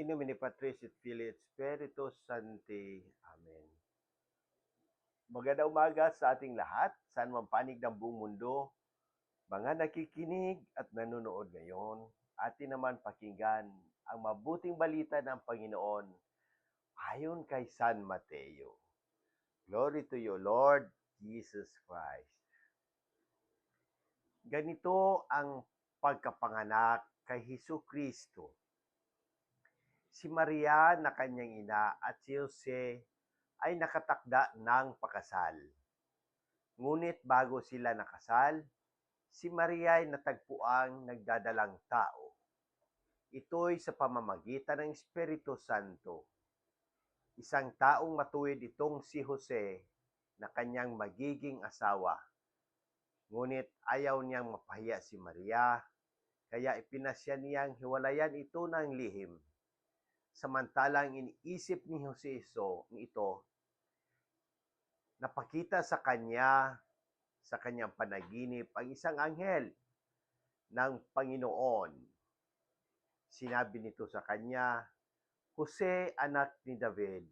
In nomine Patris et Filii et Spiritus Sancti. Amen. Magandang umaga sa ating lahat, saan man panig ng buong mundo, mga nakikinig at nanonood ngayon, atin naman pakinggan ang mabuting balita ng Panginoon ayon kay San Mateo. Glory to you, Lord Jesus Christ. Ganito ang pagkapanganak kay Hesus Kristo. Si Maria na kanyang ina at si Jose ay nakatakda ng pakasal. Ngunit bago sila nakasal, si Maria ay natagpuang nagdadalang tao. Ito'y sa pamamagitan ng Espiritu Santo. Isang taong matuwid itong si Jose na kanyang magiging asawa. Ngunit ayaw niyang mapahiya si Maria, kaya ipinasya niyang hiwalayan ito ng lihim. Samantalang iniisip ni Jose Iso ito, napakita sa kanya sa kanyang panaginip ang isang anghel ng Panginoon. Sinabi nito sa kanya, Jose, anak ni David,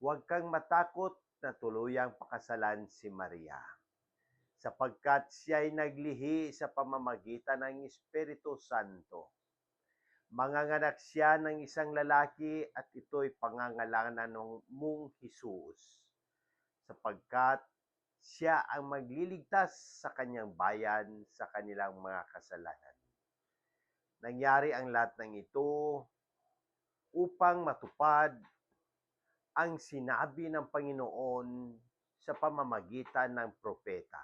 huwag kang matakot na tuluyang pakasalan si Maria, sapagkat siya ay naglihi sa pamamagitan ng Espiritu Santo. Manganganak siya ng isang lalaki at ito'y pangangalanan ng mong Jesus, sapagkat siya ang magliligtas sa kanyang bayan sa kanilang mga kasalanan. Nangyari ang lahat ng ito upang matupad ang sinabi ng Panginoon sa pamamagitan ng propeta.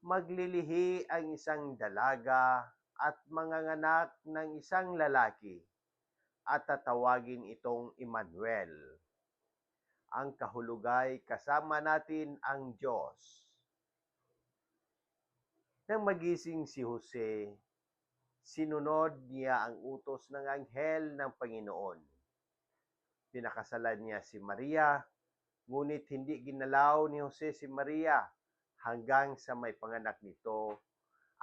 Maglilihi ang isang dalaga at manganganak ng isang lalaki at tatawagin itong Emmanuel. Ang kahulugay kasama natin ang Diyos. Nang magising si Jose, sinunod niya ang utos ng anghel ng Panginoon. Pinakasalan niya si Maria, ngunit hindi ginalaw ni Jose si Maria hanggang sa may panganak nito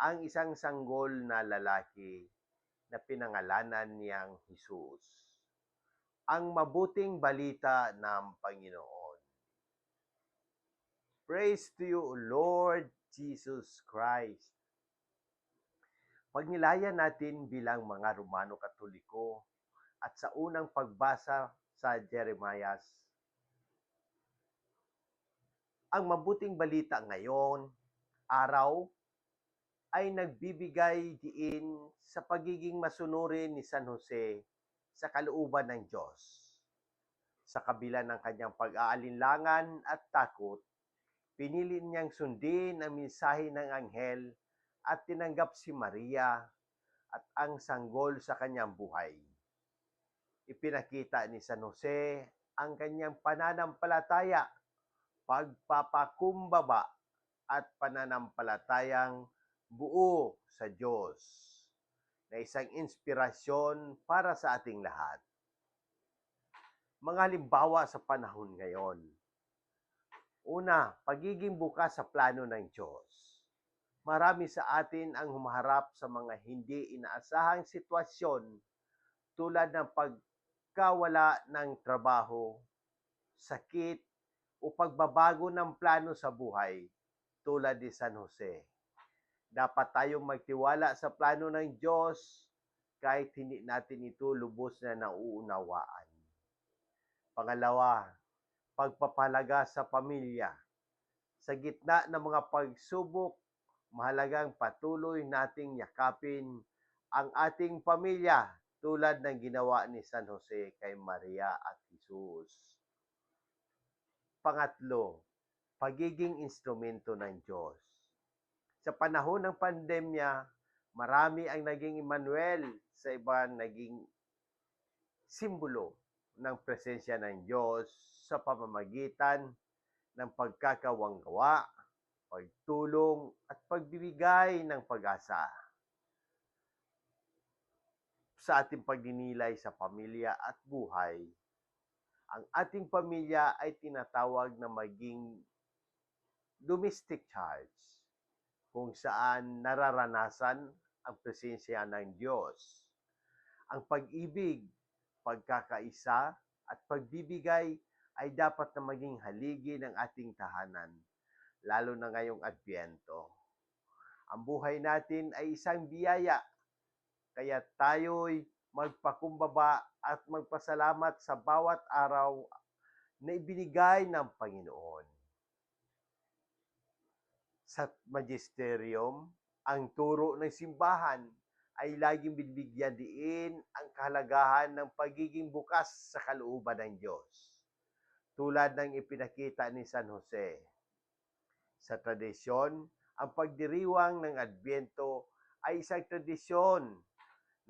ang isang sanggol na lalaki na pinangalanan niyang Jesus. Ang mabuting balita ng Panginoon. Praise to you, Lord Jesus Christ. Pagnilayan natin bilang mga Romano Katoliko at sa unang pagbasa sa Jeremiah, ang mabuting balita ngayon, araw, ay nagbibigay diin sa pagiging masunurin ni San Jose sa kalooban ng Diyos. Sa kabila ng kanyang pag-aalinlangan at takot, pinili niyang sundin ang mensahe ng anghel at tinanggap si Maria at ang sanggol sa kanyang buhay. Ipinakita ni San Jose ang kanyang pananampalataya, pagpapakumbaba at pananampalatayang buo sa Diyos na isang inspirasyon para sa ating lahat. Mga halimbawa sa panahon ngayon. Una, pagiging bukas sa plano ng Diyos. Marami sa atin ang humaharap sa mga hindi inaasahang sitwasyon tulad ng pagkawala ng trabaho, sakit, o pagbabago ng plano sa buhay tulad ni San Jose dapat tayong magtiwala sa plano ng Diyos kahit hindi natin ito lubos na nauunawaan. Pangalawa, pagpapalaga sa pamilya. Sa gitna ng mga pagsubok, mahalagang patuloy nating yakapin ang ating pamilya tulad ng ginawa ni San Jose kay Maria at Jesus. Pangatlo, pagiging instrumento ng Diyos sa panahon ng pandemya, marami ang naging Emmanuel sa ibang naging simbolo ng presensya ng Diyos sa pamamagitan ng pagkakawanggawa, pagtulong at pagbibigay ng pag-asa. Sa ating pagdinilay sa pamilya at buhay, ang ating pamilya ay tinatawag na maging domestic charge kung saan nararanasan ang presensya ng Diyos. Ang pag-ibig, pagkakaisa, at pagbibigay ay dapat na maging haligi ng ating tahanan, lalo na ngayong Adbyento. Ang buhay natin ay isang biyaya, kaya tayo'y magpakumbaba at magpasalamat sa bawat araw na ibinigay ng Panginoon. Sa magisterium, ang turo ng simbahan ay laging binibigyan diin ang kahalagahan ng pagiging bukas sa kalooban ng Diyos. Tulad ng ipinakita ni San Jose. Sa tradisyon, ang pagdiriwang ng Adbyento ay isang tradisyon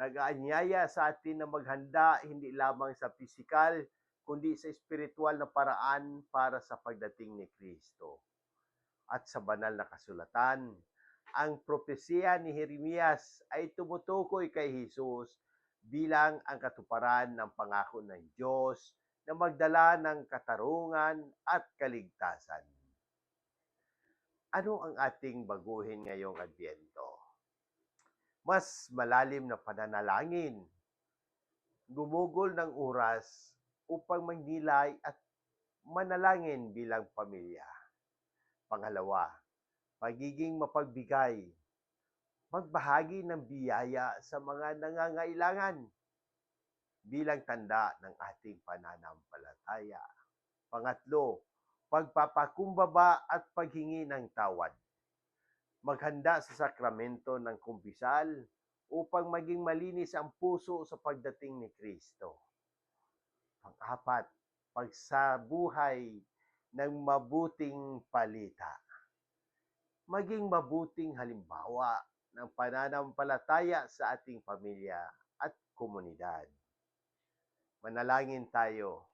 nag-aanyaya sa atin na maghanda hindi lamang sa pisikal, kundi sa espiritual na paraan para sa pagdating ni Kristo. At sa banal na kasulatan, ang propesya ni Jeremias ay tumutukoy kay Jesus bilang ang katuparan ng pangako ng Diyos na magdala ng katarungan at kaligtasan. Ano ang ating baguhin ngayong Adbyento? Mas malalim na pananalangin, gumugol ng oras upang magnilay at manalangin bilang pamilya. Pangalawa, pagiging mapagbigay, magbahagi ng biyaya sa mga nangangailangan bilang tanda ng ating pananampalataya. Pangatlo, pagpapakumbaba at paghingi ng tawad. Maghanda sa sakramento ng kumpisal upang maging malinis ang puso sa pagdating ni Kristo. Pang-apat, pagsabuhay ng mabuting palita. Maging mabuting halimbawa ng pananampalataya sa ating pamilya at komunidad. Manalangin tayo.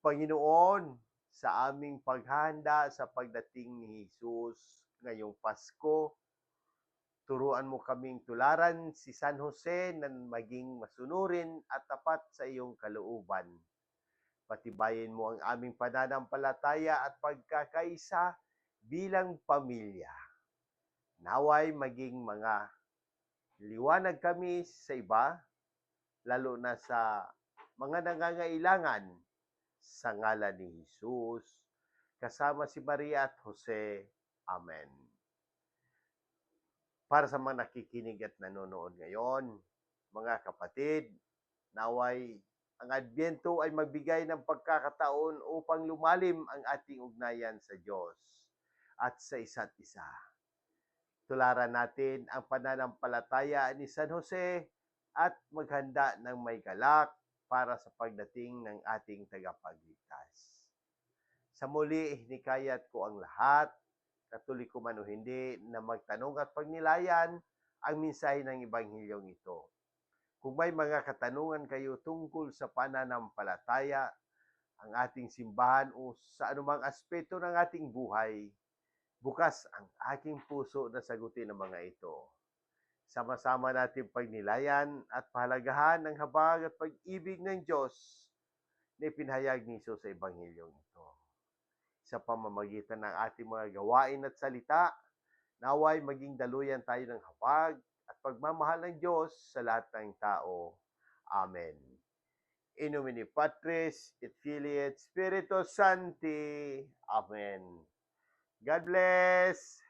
Panginoon, sa aming paghahanda sa pagdating ni Jesus ngayong Pasko, turuan mo kaming tularan si San Jose na maging masunurin at tapat sa iyong kalooban. Patibayin mo ang aming pananampalataya at pagkakaisa bilang pamilya. Naway maging mga liwanag kami sa iba, lalo na sa mga nangangailangan sa ngalan ni Jesus, kasama si Maria at Jose. Amen. Para sa mga nakikinig at nanonood ngayon, mga kapatid, naway ang Adbyento ay magbigay ng pagkakataon upang lumalim ang ating ugnayan sa Diyos at sa isa't isa. Tularan natin ang pananampalataya ni San Jose at maghanda ng may galak para sa pagdating ng ating tagapagligtas. Sa muli, hinikayat ko ang lahat, katoliko man o hindi, na magtanong at pagnilayan ang mensahe ng Ebanghilyong ito. Kung may mga katanungan kayo tungkol sa pananampalataya, ang ating simbahan o sa anumang aspeto ng ating buhay, bukas ang aking puso na sagutin ang mga ito. Sama-sama natin pagnilayan at pahalagahan ng habag at pag-ibig ng Diyos na ipinahayag ni Jesus sa Ebanghilyong ito. Sa pamamagitan ng ating mga gawain at salita, naway maging daluyan tayo ng habag pagmamahal ng Diyos sa lahat ng tao. Amen. In nomine Patris et Filii et Spiritus Sancti. Amen. God bless!